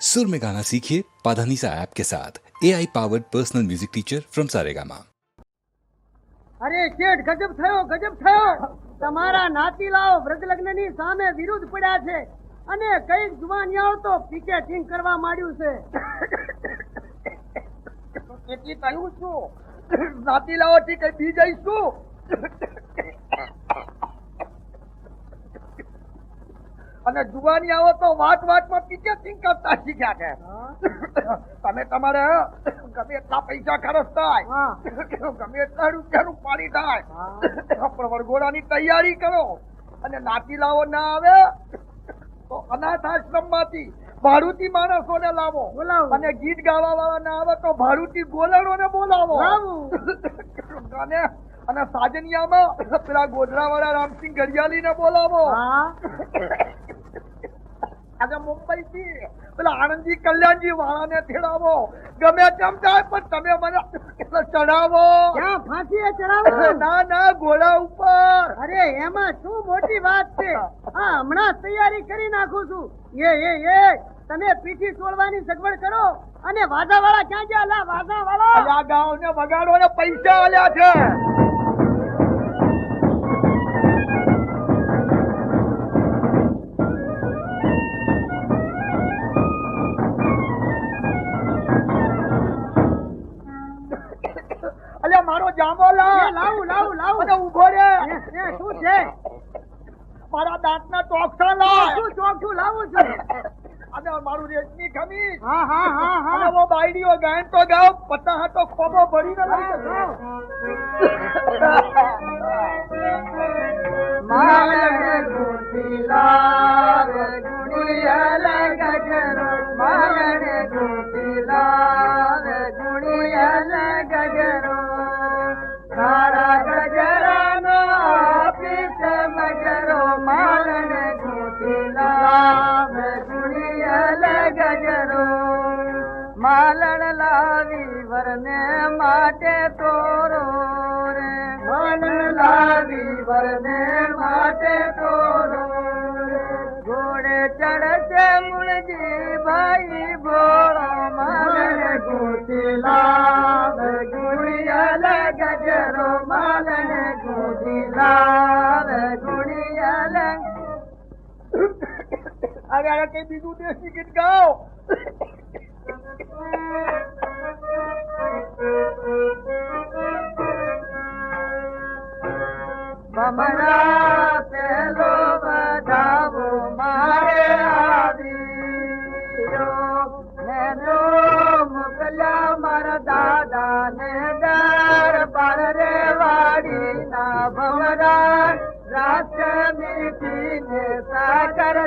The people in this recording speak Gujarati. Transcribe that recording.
सुर में गाना सीखिए पाधानीसा ऐप के साथ A I powered personal music teacher from Saregama અરે શેઠ ગજબ થયો ગજબ થયો તમારા નાતીલાઓ વ્રત લગ્નની સામે વિરુદ્ધ પડ્યા છે અને કઈક જુવાનિયાઓ તો પિકેટિંગ કરવા માંડ્યું છે તેથી કહ્યું છું નાતીલાઓથી કઈ બી જઈશું અને જુવાનિયાઓ તો વાત વાતમાં પિકેટિંગ કરતા શીખ્યા છે? તમે તમારે ગમે એટલા પૈસા ખર્ચ થાય ગમે એટલા રૂપિયાનું પાણી થાય પણ વરઘોડાની તૈયારી કરો. અને નાતીલાઓ ના આવે તો અનાથ આશ્રમમાંથી ભાડુતી માણસોને લાવો. બોલાવો. અને ગીત ગાવા વાળા ના આવે તો ભાડુતી ગોલણોને બોલાવો. લાવું. અને અને સાજનિયામાં પેલા ગોધરા વાળા રામસિંહ ગઢિયાલીને બોલાવો. હા. આજે મુંબઈ થી પેલા આણંદજી કલ્યાણજી વાળાને તેડાવો ગમે તેમ થાય પણ તમે મને ચડાવો ક્યાં? ફાંસીએ ચડાવો ના ના ઘોડા ઉપર. અરે એમાં શું મોટી વાત છે? હા હમણાં તૈયારી કરી નાખું છું. એ એ એ તમે પીઠી તોડવાની સગવડ કરો અને વાજા વાળા ક્યાં ગયા? લા વાજા વાળા ગાઉ ને વગાડો ને પૈસા આલ્યા છે. અલ્યા મારો લા લાવું લાવું લાવું. અને ઊભો રે. શું છે? મારા દાંતના ચોકસા લાવ શું ચોકસું લાવું છું? અને મારું રેશમી ખમીસ હા હા હા હા. વો બાયડીઓ ગાયન તો ગાવ પતા હાથો ખોબો ભરીને લઈ જજો. માલણ ગુંતીલાલ ગુણિયલ માલણ લાવી વરને માટે તોરો રે માલણ લાવી વરને માટે તોરો રે. ઘોડે ચડશે મુળજી ભાઈ ભોળો માલણ ગોતી લાવ ગુણિયલ ગજરો માલણ ગોતી લાવ ગુણિયલ અરે અરે કઈ બીજું દેશી ગીત ગાઓ दा मे आदीरो हैरो मुकल दादा न घर पर रे वारी न भवी सगर